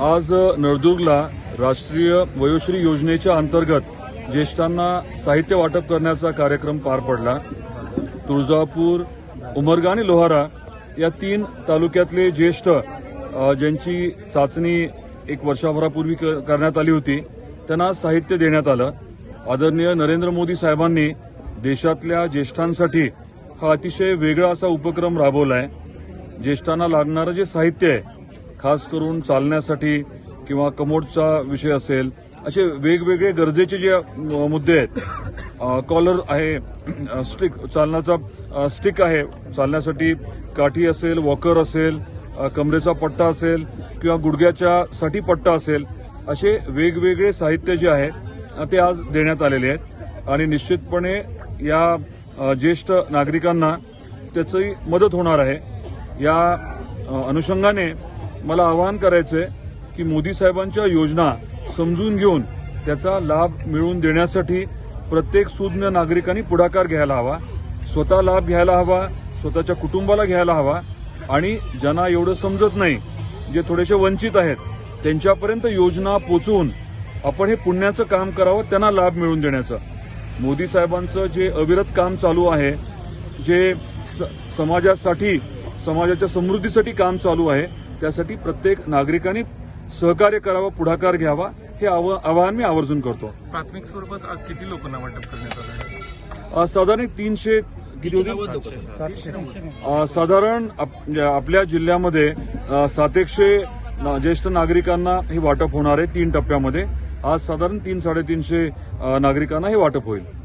आज नळदुर्गला राष्ट्रीय वयोश्री योजनेच्या अंतर्गत ज्येष्ठांना साहित्य वाटप करण्याचा कार्यक्रम पार पडला. तुळजापूर उमरगा आणि लोहारा या तीन तालुक्यातले ज्येष्ठ ज्यांची चाचणी एक वर्षभरापूर्वी क- करण्यात आली होती त्यांना साहित्य देण्यात आलं. आदरणीय नरेंद्र मोदी साहेबांनी देशातल्या ज्येष्ठांसाठी हा अतिशय वेगळा असा उपक्रम राबवला आहे ज्येष्ठांना लागणारं जे साहित्य आहे खास करून चालण्यासाठी किंवा कमोडचा विषय असेल असे वेगवेगळे गरजेचे जे मुद्दे आहेत कॉलर आहे स्टिक चालण्याचा स्टिक आहे चालण्यासाठी काठी असेल वॉकर असेल कमरेचा पट्टा असेल किंवा गुडघ्याच्या साठी पट्टा असेल असे वेगवेगळे साहित्य जे आहे ते आज देण्यात आलेले आहेत. आणि निश्चितपणे या ज्येष्ठ नागरिकांना त्याची मदत होणार आहे. या अनुषंगाने मला आवाहन करायचंय की मोदी साहेबांच्या योजना समजून घेऊन त्याचा लाभ मिळवून देण्यासाठी प्रत्येक सुज्ञ नागरिकांनी पुढाकार घ्यायला हवा स्वतः लाभ घ्यायला हवा स्वतःच्या कुटुंबाला घ्यायला हवा आणि ज्यांना एवढं समजत नाही जे थोडेसे वंचित आहेत त्यांच्यापर्यंत योजना पोचवून आपण हे पुण्याचं काम करावं त्यांना लाभ मिळवून देण्याचं. मोदी साहेबांचं जे अविरत काम चालू आहे जे स- समाजासाठी समाजाच्या समृद्धीसाठी काम चालू आहे त्यासाठी प्रत्येक नागरिकांनी सहकार्य करावं पुढाकार घ्यावा. हे आव- आवाहन मी आवर्जून करतो. प्राथमिक स्वरूपात आज किती लोकांना वाटप करण्यात आलं साधारण तीनशे किती होती साधारण आप- आपल्या जिल्ह्यामध्ये अ, सातेकशे ना- ज्येष्ठ नागरिकांना हे वाटप होणार आहे तीन टप्प्यामध्ये. आज साधारण तीन साडेतीनशे नागरिकांना हे वाटप होईल.